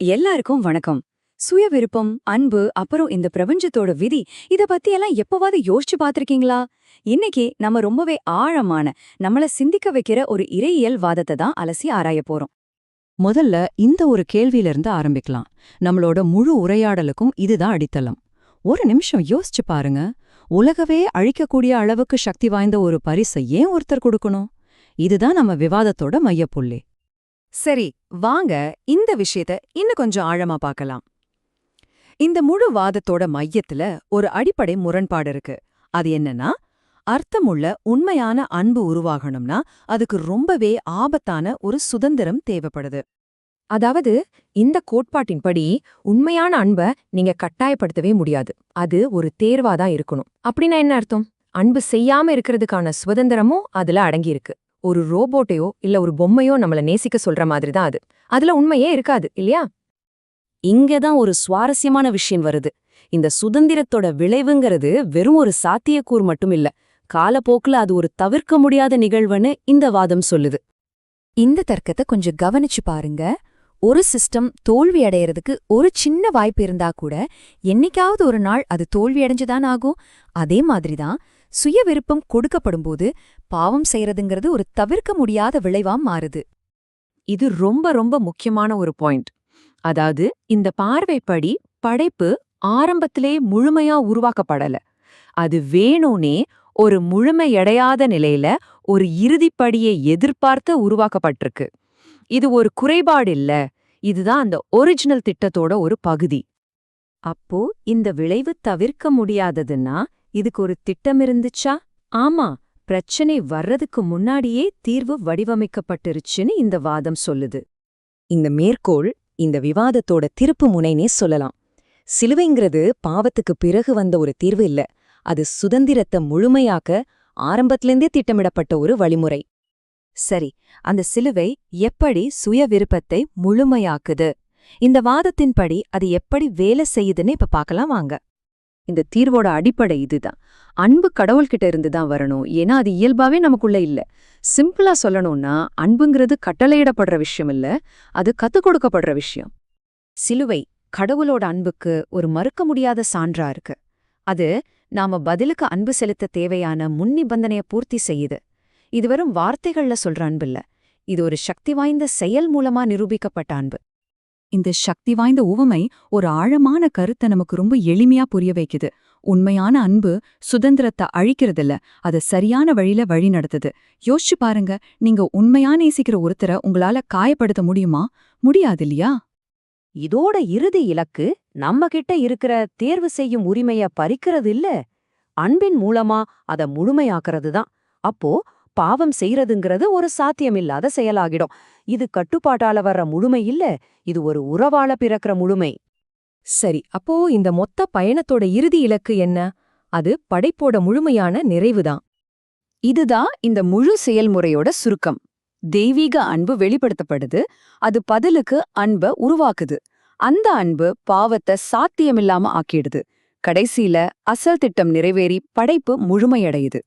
எல்லாருக்கும் வணக்கம். சுய விருப்பம் அன்பு அப்புறம் இந்த பிரபஞ்சத்தோட விதி இத பத்தி எல்லாம் எப்பவாவது யோசிச்சு பார்த்திருக்கீங்களா இன்னைக்கு நம்ம ரொம்பவே ஆழமான நம்மள சிந்திக்க வைக்கிற ஒரு இறையியல் வாதத்தை தான் அலசி ஆராய போறோம். முதல்ல இந்த ஒரு கேள்வியிலிருந்து ஆரம்பிக்கலாம். நம்மளோட முழு உரையாடலுக்கும் இதுதான் அடித்தளம். ஒரு நிமிஷம் யோசிச்சு பாருங்க. உலகவே அழிக்கக்கூடிய அளவுக்கு சக்தி வாய்ந்த ஒரு பரிசை ஏன் ஒருத்தர் கொடுக்கணும்? இதுதான் நம்ம விவாதத்தோட மையப்புள்ளி. சரி வாங்க இந்த விஷயத்த இன்னும் கொஞ்சம் ஆழமா பார்க்கலாம். இந்த முழு வாதத்தோட மையத்துல ஒரு அடிப்படை முரண்பாடு இருக்கு. அது என்னன்னா அர்த்தமுள்ள உண்மையான அன்பு உருவாகணும்னா அதுக்கு ரொம்பவே ஆபத்தான ஒரு சுதந்திரம் தேவைப்படுது. அதாவது இந்த கோட்பாட்டின்படி உண்மையான அன்ப நீங்க கட்டாயப்படுத்தவே முடியாது. அது ஒரு தேர்வாதான் இருக்கணும். அப்படின்னா என்ன அர்த்தம்? அன்பு செய்யாம இருக்கிறதுக்கான சுதந்திரமும் அதுல அடங்கியிருக்கு. ஒரு ரோபோட்டையோ இல்ல ஒரு பொம்மையோ நம்மள நேசிக்க சொல்ற மாதிரி தான் அது. அதுல உண்மையே இருக்காது இல்லையா? இங்கதான் ஒரு சுவாரஸ்யமான விஷயம் வருது. இந்த சுதந்திரத்தோட விளைவுங்கிறது வெறும் ஒரு சாத்தியக்கூறு மட்டும் இல்ல. காலப்போக்குல அது ஒரு தவிர்க்க முடியாத நிகழ்வுன்னு இந்த வாதம் சொல்லுது. இந்த தர்க்கத்தை கொஞ்சம் கவனிச்சு பாருங்க. ஒரு சிஸ்டம் தோல்வி அடையறதுக்கு ஒரு சின்ன வாய்ப்பு இருந்தா கூட என்னைக்காவது ஒரு நாள் அது தோல்வி அடைஞ்சுதான் ஆகும் அதே மாதிரிதான் சுய விருப்பம் கொடுக்கப்படும்போது பாவம் செய்யறதுங்கிறது ஒரு தவிர்க்க முடியாத விளைவா மாறுது. இது ரொம்ப ரொம்ப முக்கியமான ஒரு பாயிண்ட். அதாவது இந்த பார்வைப்படி படைப்பு ஆரம்பத்திலே முழுமையா உருவாக்கப்படல. அது வேணும்னே ஒரு முழுமையடையாத நிலையில ஒரு இறுதிப்படியை எதிர்பார்த்து உருவாக்கப்பட்டிருக்கு. இது ஒரு குறைபாடு இல்ல. இதுதான் அந்த ஒரிஜினல் திட்டத்தோட ஒரு பகுதி. அப்போ இந்த விளைவு தவிர்க்க முடியாததுன்னா இதுக்கு ஒரு திட்டம் இருந்துச்சா? ஆமா பிரச்சனை வர்றதுக்கு முன்னாடியே தீர்வு வடிவமைக்கப்பட்டிருச்சுன்னு இந்த வாதம் சொல்லுது. இந்த மேற்கோள் இந்த விவாதத்தோட திருப்பு முனைனே சொல்லலாம். சிலுவைங்கிறது பாவத்துக்கு பிறகு வந்த ஒரு தீர்வு இல்ல. அது சுதந்திரத்தை முழுமையாக்க ஆரம்பத்திலேந்தே திட்டமிடப்பட்ட ஒரு வழிமுறை. சரி அந்த சிலுவை எப்படி சுய விருப்பத்தை முழுமையாக்குது? இந்த வாதத்தின்படி அது எப்படி வேலை செய்யுதுன்னு இப்ப பார்க்கலாம் வாங்க. இந்த தீர்வோட அடிப்படை இதுதான். அன்பு கடவுள்கிட்ட இருந்து தான் வரணும். ஏன்னா அது இயல்பாவே நமக்குள்ள இல்ல. சிம்பிளா சொல்லணும்னா அன்புங்கிறது கட்டளையிடப்படுற விஷயம் இல்ல அது கத்துக் கொடுக்கப்படுற விஷயம். சிலுவை கடவுளோட அன்புக்கு ஒரு மறுக்க முடியாத சான்றா இருக்கு. அது நாம பதிலுக்கு அன்பு செலுத்த தேவையான முன்னிபந்தனைய பூர்த்தி செய்யுது. இது வெறும் வார்த்தைகள்ல சொல்ற அன்பில்ல இது ஒரு சக்தி வாய்ந்த செயல் மூலமா நிரூபிக்கப்பட்ட அன்பு. இந்த சக்தி வாய்ந்த உவமை ஒரு ஆழமான கருத்தை நமக்கு ரொம்ப எளிமையா புரிய வைக்குது. உண்மையான அன்பு சுதந்திரத்தை அழிக்கிறதில்ல அதை சரியான வழியில வழி நடத்துது. யோசிச்சு பாருங்க நீங்க உண்மையா நேசிக்கிற ஒருத்தரை உங்களால காயப்படுத்த முடியுமா? முடியாது இல்லையா? இதோட இறுதி இலக்கு நம்ம கிட்ட இருக்கிற தேர்வு செய்யும் உரிமைய பறிக்கிறது இல்ல. அன்பின் மூலமா அத முழுமையாக்குறது தான் அப்போ பாவம் செய்யறதுங்கிறது ஒரு சாத்தியமில்லாத செயலாகிடும். இது கட்டுப்பாட்டால வர்ற முழுமை இல்ல இது ஒரு உறவால பிறக்கிற முழுமை. சரி அப்போ இந்த மொத்த பயணத்தோட இறுதி இலக்கு என்ன? அது படைப்போட முழுமையான நிறைவுதான். இதுதான் இந்த முழு செயல்முறையோட சுருக்கம். தெய்வீக அன்பு வெளிப்படுத்தப்படுது அது பதிலுக்கு அன்ப உருவாக்குது. அந்த அன்பு பாவத்தை சாத்தியமில்லாம ஆக்கிடுது. கடைசியில அசல் திட்டம் நிறைவேறி படைப்பு முழுமையடையுது.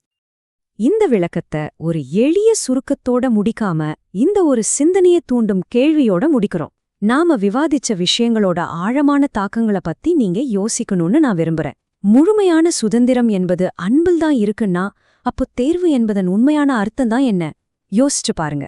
இந்த விளக்கத்தை ஒரு எளிய சுருக்கத்தோட முடிக்காம இந்த ஒரு சிந்தனைய தூண்டும் கேள்வியோட முடிக்கிறோம். நாம விவாதிச்ச விஷயங்களோட ஆழமான தாக்கங்களை பத்தி நீங்க யோசிக்கணும்னு நான் விரும்புறேன். முழுமையான சுதந்திரம் என்பது அன்பில்தான் இருக்குன்னா அப்போ தேர்வு என்பதன் உண்மையான அர்த்தம் தான் என்ன? யோசிச்சு பாருங்க.